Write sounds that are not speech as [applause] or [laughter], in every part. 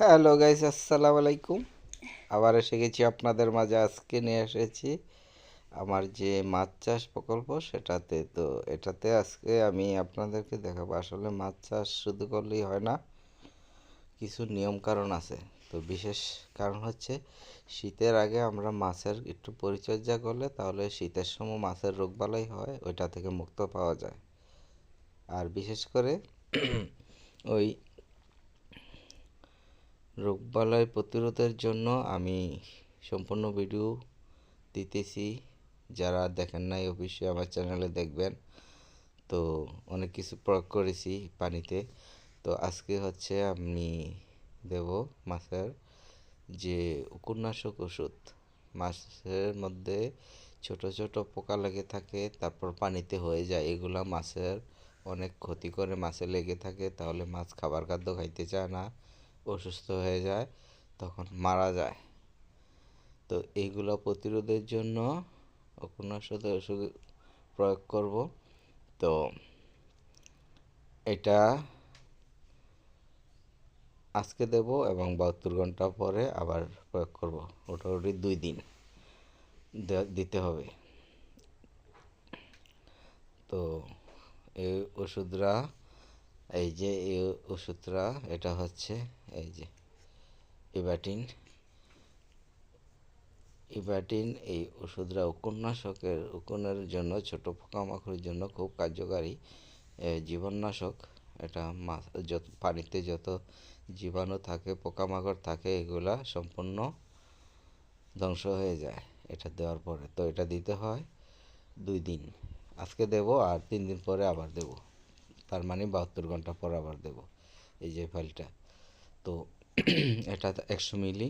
Hello guys, আসসালামু আলাইকুম। আবার এসে গেছি আপনাদের মাঝে, আজকে নিয়ে এসেছি আমার যে মাছ চাষ প্রকল্প, সেটাতে। তো এটাতে আজকে আমি আপনাদেরকে দেখাবো, আসলে মাছ চাষ শুধু করলেই হয় না, কিছু নিয়ম কারণ আছে। তো বিশেষ কারণ হচ্ছে, শীতের আগে আমরা মাছের একটু পরিচর্যা করলে তাহলে শীতের সময় মাছের রোগবালাই হয়, ওইটা থেকে মুক্ত পাওয়া যায়। আর বিশেষ করে, ওই রোগবালাই প্রতিরোধের জন্য আমি সম্পূর্ণ ভিডিও দিতেছি। যারা দেখেন নাই, অবশ্যই আমার চ্যানেলে দেখবেন। তো অনেক কিছু প্রয়োগ করেছি পানিতে। তো আজকে হচ্ছে আমি দেব মাছের যে উপন্যাসক ওষুধ। মাছের মধ্যে ছোট ছোট পোকা লেগে থাকে, তারপর পানিতে হয়ে যায়। এগুলা মাছের অনেক ক্ষতি করে, মাছে লেগে থাকে, তাহলে মাছ খাবার খাদ্য খাইতে চায় না। অসুস্থ হয়ে যায়, তখন মারা যায়। তো এইগুলো প্রতিরোধের জন্য উপন্যাসক ওষুধ প্রয়োগ করব। তো এটা আজকে দেব এবং বাহাত্তর ঘণ্টা পরে আবার প্রয়োগ করব। মোটামুটি দুই দিন দিতে হবে। তো এই ওষুধরা এই যে এই ওষুধটা, এটা হচ্ছে এই যে ইবাটিন ইবাটিন এই ওষুধরা উপন্যাসকের উকুনের জন্য, ছোট পোকামাকড়ের জন্য খুব কার্যকারী জীবাণুনাশক এটা মাছ যত, পানিতে যত জীবাণু থাকে, পোকামাকড় থাকে, এগুলা সম্পূর্ণ ধ্বংস হয়ে যায় এটা দেওয়ার পরে। তো এটা দিতে হয় দুই দিন। আজকে দেব আর তিন দিন পরে আবার দেব। তার মানে বাহাত্তর ঘণ্টা পর আবার দেব, এই যে ফাইলটা তো [clears throat] এটা একশো মিলি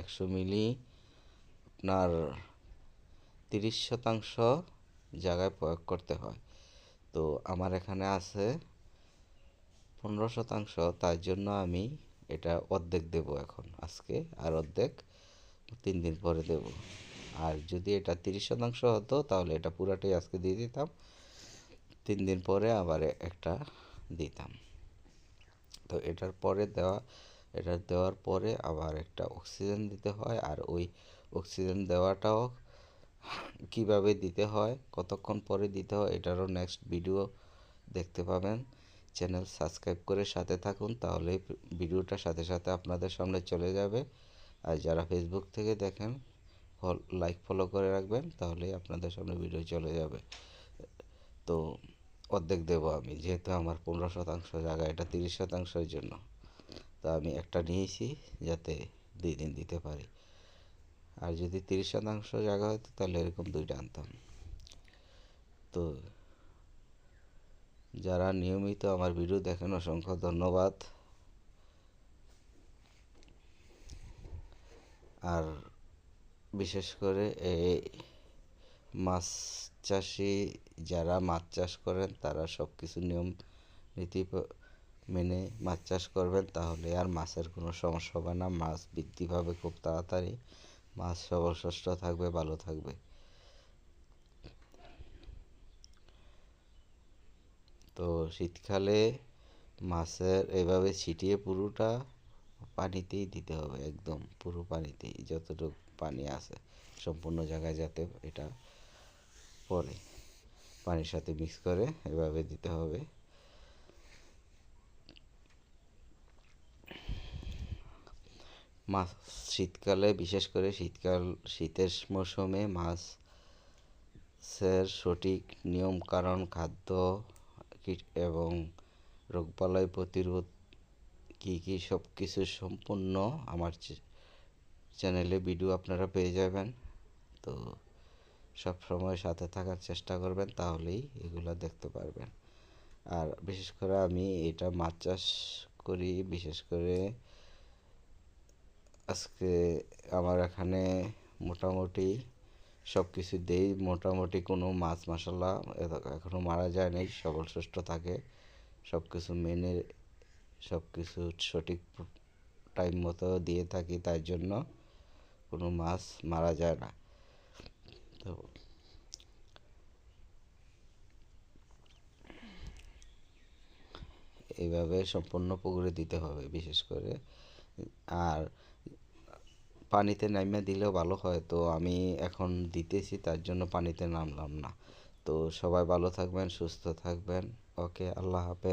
একশো মিলি আপনার তিরিশ শতাংশ জায়গায় প্রয়োগ করতে হয়। তো আমার এখানে আছে পনেরো শতাংশ তার জন্য আমি এটা অর্ধেক দেব এখন, আজকে আর অর্ধেক তিন দিন পরে দেব। আর যদি এটা তিরিশ শতাংশ হতো, তাহলে এটা পুরাটাই আজকে দিয়ে দিতাম। তিন দিন পরে আবার একটা দিতাম। তো এটার পরে দেওয়া, এটা দেওয়ার পরে আবার একটা অক্সিজেন দিতে হয় আর ওই অক্সিজেন দেওয়াটাও কীভাবে দিতে হয়, কতক্ষণ পরে দিতে হয় এটারও নেক্সট ভিডিও দেখতে পাবেন। চ্যানেল সাবস্ক্রাইব করে সাথে থাকুন তাহলে ভিডিওটা সাথে সাথে আপনাদের সামনে চলে যাবে। আর যারা ফেসবুক থেকে দেখেন লাইক ফলো করে রাখবেন তাহলে আপনাদের সামনে ভিডিও চলে যাবে। তো অর্ধেক দেব আমি, যেহেতু আমার পনেরো শতাংশ জায়গা, এটা তিরিশ শতাংশের জন্য। তো আমি একটা নিয়েছি যাতে দুই দিন দিতে পারি। আর যদি তিরিশ শতাংশ জায়গা হতো তাহলে এরকম দুইটা আনতাম। তো যারা নিয়মিত আমার ভিডিও দেখেন, অসংখ্য ধন্যবাদ। আর বিশেষ করে এই মাছ চাষি যারা মাছ চাষ করেন, তারা সব কিছু নিয়ম নীতি মেনে মাছ চাষ করবেন, তাহলে আর মাছের কোনো সমস্যা হবে না। মাছ বৃদ্ধি পাবে খুব তাড়াতাড়ি। মাছ সবল, সুস্থ থাকবে, ভালো থাকবে। তো শীতকালে মাছের এভাবে ছিটিয়ে পুরোটা পানিতেই দিতে হবে, একদম পুরো পানিতেই, যতটুকু পানি আছে, সম্পূর্ণ জায়গায় যাতে এটা পরে পানির সাথে মিক্স করে এভাবে দিতে হবে। মাছ শীতকালে, বিশেষ করে শীতকাল, শীতের মৌসুমে মাছের সঠিক নিয়ম, কারণ খাদ্য এবং রোগবালাই প্রতিরোধ কী কী সব কিছু সম্পূর্ণ আমার চ্যানেলে ভিডিও আপনারা পেয়ে যাবেন। তো সব সময় সাথে থাকার চেষ্টা করবেন, তাহলেই এগুলো দেখতে পারবেন। আর বিশেষ করে আমি এটা মাছ চাষ করি, বিশেষ করে আজকে আমার এখানে মোটামুটি সব কিছু দেই, মোটামুটি কোনো মাছ মশলা এখনও মারা যায় নাই সবল সুস্থ থাকে। সব কিছু মেনে সব কিছু সঠিক টাইম মতো দিয়ে থাকি, তাই জন্য কোনো মাছ মারা যায় না। তো এইভাবে সম্পূর্ণ পুকুরে দিতে হবে, বিশেষ করে। আর পানিতে নামিয়ে দিলেও ভালো হয়। তো আমি এখন দিতেছি, তার জন্য পানিতে নামলাম না। তো সবাই ভালো থাকবেন, সুস্থ থাকবেন। ওকে, আল্লাহ হাফেজ।